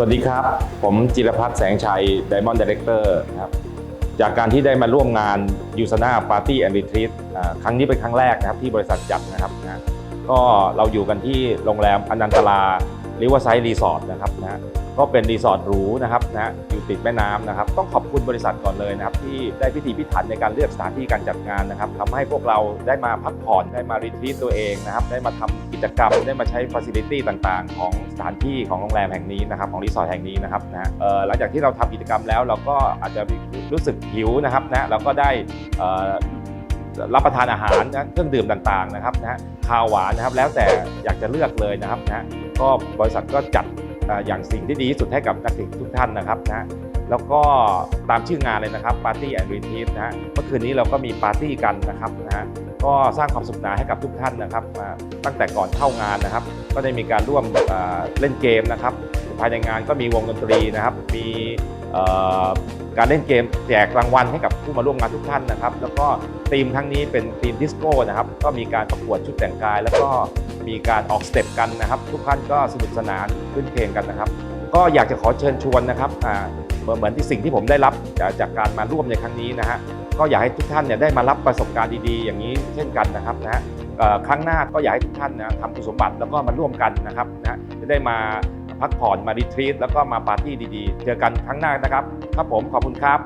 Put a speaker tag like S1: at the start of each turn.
S1: สวัสดีครับ ผมจิรพัฒน์แสงชัย Diamond Director นะครับจากการที่ได้มาร่วมงานยูซานาปาร์ตี้แอนด์รีทรีตครั้งนี้เป็นครั้งแรกนะครับที่บริษัทจัดนะครับนะก็เราอยู่กันที่โรงแรมอนันตลาริเวอร์ไซด์รีสอร์ทนะครับนะก็เป็นรีสอร์ทหรูนะครับนะอยู่ ติดแม่น้ำนะครับ ต้องขอบคุณบริษัทก่อนเลยนะครับที่ได้พิถีพิถันในการเลือกสถานที่การจัดงานนะครับทำให้พวกเราได้มาพักผ่อนได้มารีทรีตตัวเองนะครับได้มาทำกิจกรรมได้มาใช้ฟัซิลิตี้ต่างๆ ของสถานที่ของโรงแรมแห่งนี้นะครับของรีสอร์ทแห่งนี้นะครับนะหลังจากที่เราทำกิจกรรมแล้วเราก็อาจจะรู้สึกหิวนะครับนะเราก็ได้รับประทานอาหารนะเครื่องดื่มต่างๆนะครับนะฮะข้าวหวานนะครับแล้วแต่อยากจะเลือกเลยนะครับนะก็บริษัทก็จัดอย่างสิ่งที่ดีที่สุดให้กับนักศึกษาทุกท่านนะครับนะ แล้วก็ตามชื่องานเลยนะครับปาร์ตี้แอนด์รีทีฟนะฮะเมื่อคืนนี้เราก็มีปาร์ตี้กันนะครับนะฮะก็สร้างความสุขสนานให้กับทุกท่านนะครับ ตั้งแต่ก่อนเข้างานนะครับ ก็ได้มีการร่วมเเล่นเกมนะครับ ภายในงานก็มีวงดนตรีนะครับ มีการเล่นเกมแจกรางวัลให้กับผู้มาร่วมงานทุกท่านนะครับ แล้วก็ธีมครั้งนี้เป็นธีมดิสโก้นะครับ ก็มีการประกวดชุดแต่งกาย แล้วก็มีการออกสเต็ปกันนะครับ ทุกท่านก็สนุกสนานขึ้นเพลงกันนะครับ ก็อยากจะขอเชิญชวนนะครับเหมือนที่สิ่งที่ผมได้รับจากการมาร่วมในครั้งนี้นะฮะก็อยากให้ทุกท่านเนี่ยได้มารับประสบการณ์ดีๆ อย่างนี้เช่นกันนะครับนะฮะครั้งหน้าก็อยากให้ทุกท่านนะทำคุณสมบัติแล้วก็มาร่วมกันนะครับนะจะได้มาพักผ่อนมารีทรีตแล้วก็มาปาร์ตี้ดีๆ เจอกันครั้งหน้านะครับ ครับผมขอบคุณครับ